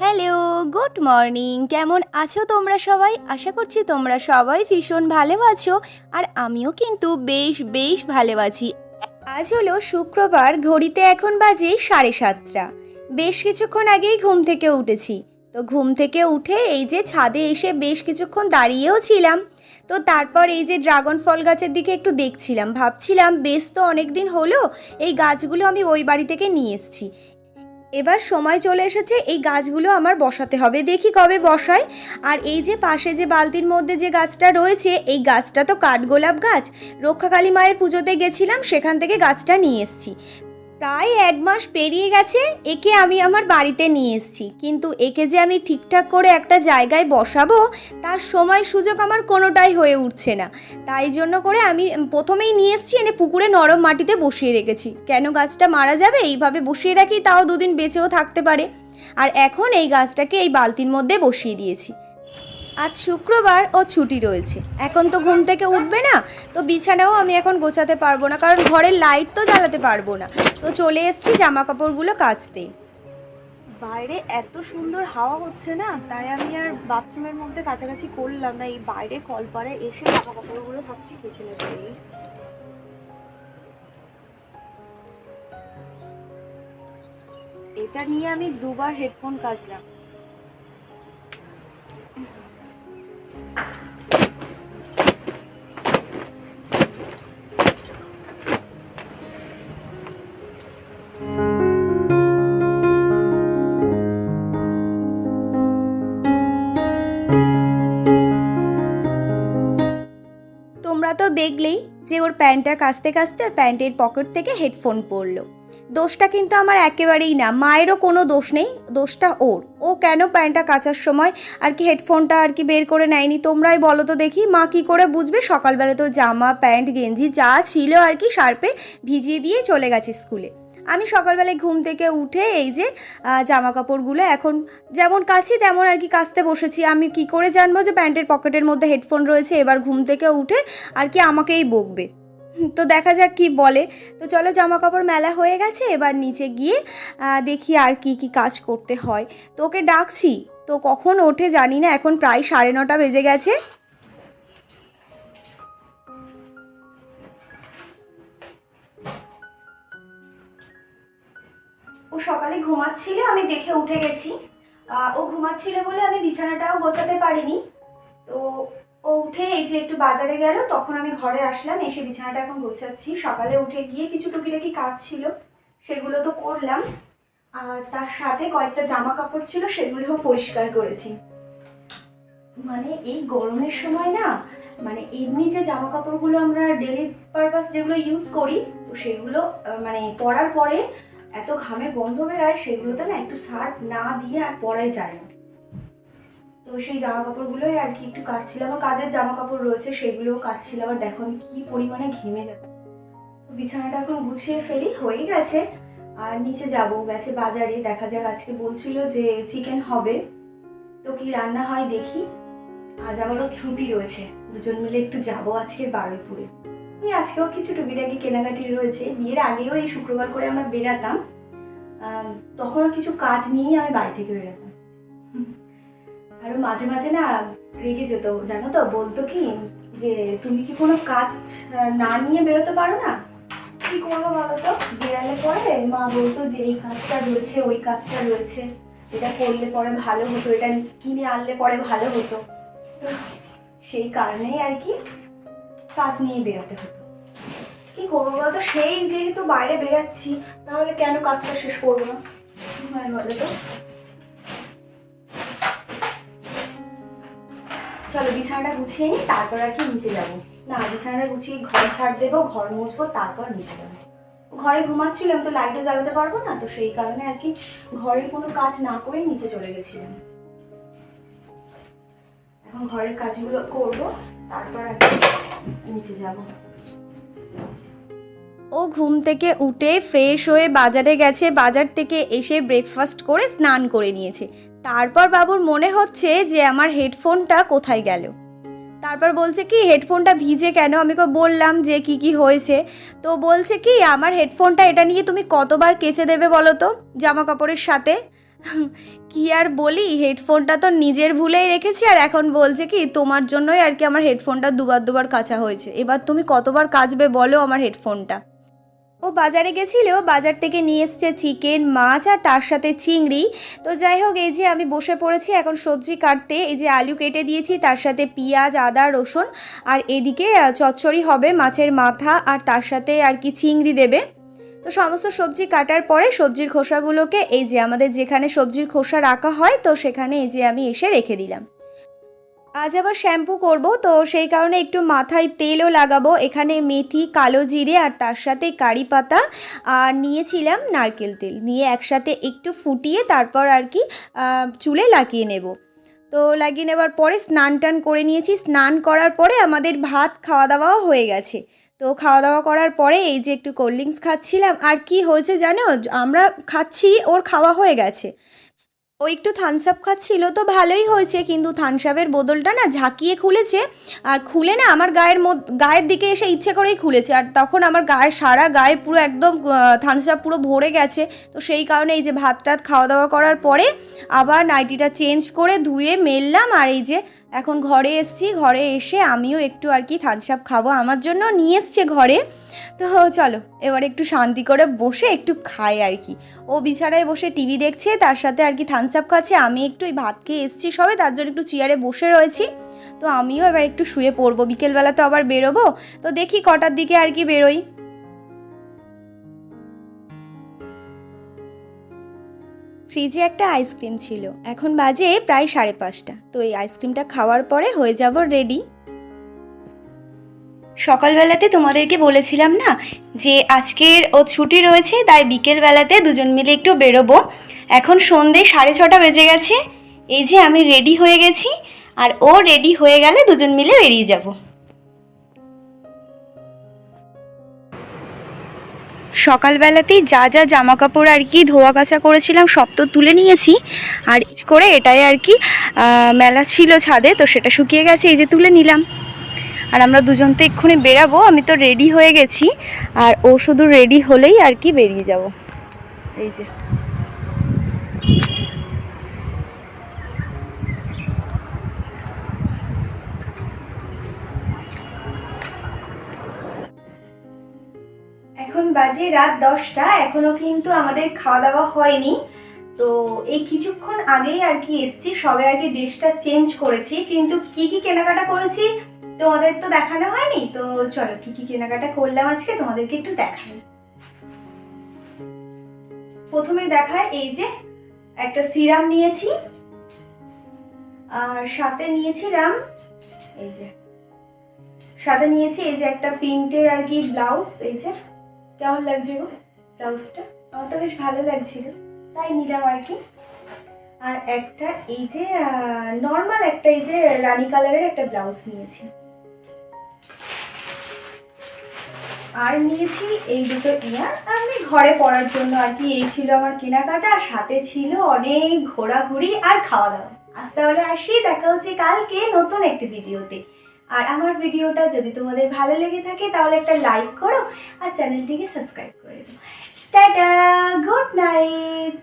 Hello good morning কেমন আছো তোমরা সবাই? আশা করছি তোমরা সবাই ভীষণ ভালো আছো, আর আমিও কিন্তু বেশ বেশ ভালো আছি। আজ হলো শুক্রবার, ঘড়িতে এখন বাজে সাড়ে সাতটা। বেশ কিছুক্ষণ আগেই ঘুম থেকে উঠেছি। তো ঘুম থেকে উঠে এই যে ছাদে এসে বেশ কিছুক্ষণ দাঁড়িয়েও ছিলাম। তো তারপর এই যে ড্রাগন ফল গাছের দিকে একটু দেখছিলাম। ভাবছিলাম, বেশ তো অনেক দিন হলো, এই গাছগুলো আমি ওই বাড়ি থেকে নিয়ে এসেছি। এবার সময় চলে এসেছে, এই গাছগুলো আমার বসাতে হবে। দেখি কবে বসায় আর এই যে পাশে যে বালতির মধ্যে যে গাছটা রয়েছে, এই গাছটা তো কাঠগোলাপ গাছ। রক্ষাকালী মায়ের পুজোতে গেছিলাম, সেখান থেকে গাছটা নিয়ে এসেছি। প্রায় এক মাস পেরিয়ে গেছে, একে আমি আমার বাড়িতে নিয়ে এসেছি। কিন্তু একে যে আমি ঠিকঠাক করে একটা জায়গায় বসাবো, তার সময় সুযোগ আমার কোনোটাই হয়ে উঠছে না। তাই জন্য করে আমি প্রথমেই নিয়ে এসেছি, এনে পুকুরে নরম মাটিতে বসিয়ে রেখেছি। কেন গাছটা মারা যাবে? এইভাবে বসিয়ে রাখি, তাও দুদিন বেঁচেও থাকতে পারে। আর এখন এই গাছটাকে এই বালতির মধ্যে বসিয়ে দিয়েছি। আজ শুক্রবার ও ছুটি রয়েছে। এখন তো ঘুম থেকে উঠবে না, তো বিছানাও আমি এখন গোছাতে পারব না, কারণ ঘরের লাইট তো জ্বালাতে পারব না। তো চলে এসেছি জামা কাপড়গুলো কাচতে। বাইরে এত সুন্দর হাওয়া হচ্ছে না, তাই আমি আর বাথরুমের মধ্যে কাছাকাছি করলাম না, এই বাইরে কলপারে এসে জামা কাপড়গুলো ভাবছি কেচে এটা নিয়ে আমি দুবার হেডফোন কাচলাম। দেখলেই যে ওর প্যান্টটা কাচতে কাচতে আর প্যান্টের পকেট থেকে হেডফোন পড়ল। দোষটা কিন্তু আমার একেবারেই না, মায়েরও কোনো দোষ নেই, দোষটা ওর। ও কেন প্যান্টটা কাচার সময় আর কি হেডফোনটা আর কি বের করে নেয়নি তোমরাই বলো তো দেখি, মা কি করে বুঝবে? সকালবেলা তো জামা, প্যান্ট, গেঞ্জি যা ছিল আর কি শার্পে ভিজিয়ে দিয়ে চলে গেছে স্কুলে। আমি সকালবেলায় ঘুম থেকে উঠে এই যে জামা কাপড়গুলো এখন যেমন কাছি তেমন আর কি কাচতে বসেছি। আমি কি করে জানব যে প্যান্টের পকেটের মধ্যে হেডফোন রয়েছে? এবার ঘুম থেকে উঠে আর কি আমাকেই বকবে। তো দেখা যাক কি বলে। তো চলো জামা কাপড় মেলা হয়ে গেছে, এবার নিচে গিয়ে দেখি আর কি কি কাজ করতে হয়। তো ওকে ডাকছি। তো কখন ওঠে জানি না, এখন প্রায় সাড়ে নটা বেজে গেছে। ও সকালে ঘুমাচ্ছিল, আমি দেখে উঠে গেছি। ও ঘুমাচ্ছিল বলে আমি বিছানাটাও গোছাতে পারিনি। তো ও উঠে এই যে একটু বাজারে গেল, তখন আমি ঘরে আসলাম, এসে বিছানাটা এখন গোছাচ্ছি। সকালে উঠে গিয়ে কিছু টুকিটাকি কাজ ছিল, সেগুলো তো করলাম। আর তার সাথে কয়েকটা জামা কাপড় ছিল, সেগুলোও পরিষ্কার করেছি। মানে এই গরমের সময় না মানে এমনি যে জামা কাপড়গুলো আমরা ডেলি পারপাস যেগুলো ইউজ করি, তো সেগুলো মানে পরার পরে এত ঘামে গন্ধ বেরায়, সেগুলোতে না একটু সার্ফ না দিয়ে আর পরাই যায় না। তো সেই জামা কাপড়গুলোই আর কি একটু কাচ্ছিলাম আমার কাজের জামা কাপড় রয়েছে, সেগুলোও কাচ্ছিলাম আর দেখো আমি কি পরিমাণে ঘেমে যাবে বিছানাটা এখন গুছিয়ে ফেলি, হয়ে গেছে। আর নিচে যাব, গেছে বাজারে। দেখা যাক, আজকে বলছিল যে চিকেন হবে। তো কি রান্না হয় দেখি। আজ আবারও ছুটি রয়েছে। দুজন মিলে একটু যাব আজকে বারুইপুরে। এই আজকেও কিছু টুকিটাকি কেনাকাটি রয়েছে। বিয়ের আগেও এই শুক্রবার করে আমরা বেরাতাম তখনও কিছু কাজ নিয়েই আমি বাড়ি থেকে বেরাতাম। আরও মাঝে মাঝে না রেগে যেত, জানো তো? বলতো কি যে, তুমি কি কোনো কাজ না নিয়ে বেরোতে পারো না? কি করব বলো তো? বেরালে পরে? মা বলতো যে, এই কাজটা রয়েছে, ওই কাজটা রয়েছে। এটা করলে পরে ভালো হতো, এটা কিনে আনলে পরে ভালো হতো। সেই কারণেই আর কি কাজ নিয়ে বেরোতে হতো। কি করব বলতো? সেই যেহেতু বাইরে বেরাচ্ছি, তাহলে কেন কাজটা শেষ করব না? কি হয়, বলো তো। চলো, বিছানাটা গুছিয়ে নিই, তারপর আর কি নিচে যাব। না, বিছানাটা গুছিয়ে ঘর ছাড় দেবো, ঘর মুছবো, তারপর নিচে যাব। ঘরে ঘুমাচ্ছিলাম তো লাইটও জ্বালাতে পারব না, তো সেই কারণে আর কি ঘরের কোনো কাজ না করে নিচে চলে গেছিলাম। এখন ঘরের কাজগুলো করব, তারপর আর কি ও ঘুম থেকে উঠে ফ্রেশ হয়ে বাজারে গেছে, বাজার থেকে এসে ব্রেকফাস্ট করে স্নান করে নিয়েছে। তারপর বাবুর মনে হচ্ছে যে আমার হেডফোনটা কোথায় গেল। তারপর বলছে, কি হেডফোনটা ভিজে কেন? আমি ওকে বললাম যে, কি কি হয়েছে? তো বলছে, কি, আমার হেডফোনটা এটা নিয়ে তুমি কতবার কেচে দেবে বলো তো জামা কাপড়ের সাথে? কি আর বলি? হেডফোনটা তো নিজের ভুলেই রেখেছি আর এখন বলছে কি, তোমার জন্যই আর কি আমার হেডফোনটা দুবার দুবার কাচা হয়েছে। এবার তুমি কতবার কাচবে বলো আমার হেডফোনটা। ও বাজারে গেছিল, বাজার থেকে নিয়ে এসছে চিকেন, মাছ আর তার সাথে চিংড়ি। তো যাই হোক, এই যে আমি বসে পড়েছি এখন সবজি কাটতে, এই যে আলু কেটে দিয়েছি, তার সাথে পেঁয়াজ, আদা, রসুন। আর এদিকে চচ্চড়ি হবে মাছের মাথা আর তার সাথে আর কি চিংড়ি দেবে। তো সমস্ত সবজি কাটার পরে সবজির খোসাগুলোকে এই যে আমাদের যেখানে সবজির খোসা রাখা হয়, তো সেখানে এই যে আমি এসে রেখে দিলাম। আজ আবার শ্যাম্পু করব, তো সেই কারণে একটু মাথায় তেলও লাগাবো। এখানে মেথি, কালো জিরে আর তার সাথে কারি পাতা, আর নিয়েছিলাম নারকেল তেল। নিয়ে একসাথে একটু ফুটিয়ে তারপর আর কি চুলে লাগিয়ে নেব। তো লাগিয়ে নেবার পরে স্নান টান করে নিয়েছি। স্নান করার পরে আমাদের ভাত খাওয়া দাওয়াও হয়ে গেছে। তো খাওয়া দাওয়া করার পরে এই যে একটু কোল্ড ড্রিঙ্কস খাচ্ছিলাম, আর কি হয়েছে জানো? আমরা খাচ্ছি, ওর খাওয়া হয়ে গেছে। ও একটু থামস আপ খাচ্ছিল, তো ভালোই হয়েছে, কিন্তু থামস আপের বোতলটা না ঝাঁকিয়ে খুলেছে। আর খুলে না আমার গায়ের গায়ের দিকে এসে ইচ্ছে করেই খুলেছে। আর তখন আমার গায়ে, সারা গায়ে পুরো একদম থামস আপ পুরো ভরে গেছে। তো সেই কারণে এই যে ভাত টাত খাওয়া দাওয়া করার পরে আবার নাইটিটা চেঞ্জ করে ধুয়ে মেললাম, আর এই যে এখন ঘরে এসছি, ঘরে এসে আমিও একটু আর কি থামস আপ খাব। আমার জন্য নিয়ে এসছে ঘরে। তো চলো, এবার একটু শান্তি করে বসে একটু খাই আর কি। ও বিছানায় বসে টিভি দেখছে, তার সাথে আর কি থামস আপ খাচ্ছে। আমি একটু ওই ভাত খেয়ে এসছি সবে, তার জন্য একটু চেয়ারে বসে রয়েছি। তো আমিও এবার একটু শুয়ে পড়ব। বিকেলবেলা তো আবার বেরোবো। তো দেখি কটার দিকে আর কি বেরোই। ফ্রিজে একটা আইসক্রিম ছিল। এখন বাজে প্রায় সাড়ে পাঁচটা। তো এই আইসক্রিমটা খাওয়ার পরে হয়ে যাব রেডি সকালবেলাতে তোমাদেরকে বলেছিলাম না যে আজকের ও ছুটি রয়েছে, তাই বিকেলবেলাতে দুজন মিলে একটু বেরোবো। এখন সন্ধে সাড়ে ছটা বেজে গেছে। এই যে আমি রেডি হয়ে গেছি, আর ও রেডি হয়ে গেলে দুজন মিলে বেরিয়ে যাব। সকালবেলাতেই যা যা জামা কাপড় আর কি ধোয়া কাচা করেছিলাম, সব তো তুলে নিয়েছি। আর করে এটাই আর কি মেলা ছিল ছাদে, তো সেটা শুকিয়ে গেছে, এই যে তুলে নিলাম। আর আমরা দুজন তো এক্ষুনি বেরাবো, আমি তো রেডি হয়ে গেছি। আর ও শুধু রেডি হলেই আর কি বেরিয়ে যাব। এই যে। বাজে রাত দশটা, এখনও কিন্তু আমাদের খাওয়া দাওয়া হয়নি। তো এই কিছুক্ষণ আগেই আর কি এসছি, সবে আর কি ড্রেসটা চেঞ্জ করেছি। কিন্তু কি কি কেনাকাটা করেছি তোমাদের তো দেখানো হয়নি। তো চলো, কি কি কেনাকাটা করলাম আজকে তোমাদেরকে একটু দেখাই। প্রথমে দেখায় এই যে একটা সিরাম নিয়েছি। আর সাথে নিয়েছিলাম এই যে, সাথে নিয়েছি এই যে একটা প্রিন্টের আর কি ব্লাউজ, এই যে। কেমন লাগছে গো ব্লাউজটা? আমার তো বেশ ভালো লাগছিল। তাই নিলাম আর কি। আর একটা এই যে নর্মাল একটা এই যে রানী কালারের একটা ব্লাউজ নিয়েছি। আর নিয়েছি এই দুটো ইয়ার। আমি ঘরে পরার জন্য আর কি এই ছিল আমার কেনাকাটা, আর সাথে ছিল অনেক ঘোরাঘুরি আর খাওয়া দাওয়া। আজ তাহলে আসি, দেখা হচ্ছে কালকে নতুন একটি ভিডিওতে। আর আমার ভিডিওটা যদি তোমাদের ভালো লেগে থাকে, তাহলে একটা লাইক করো আর চ্যানেলটিকে সাবস্ক্রাইব করে দিও। Tata good night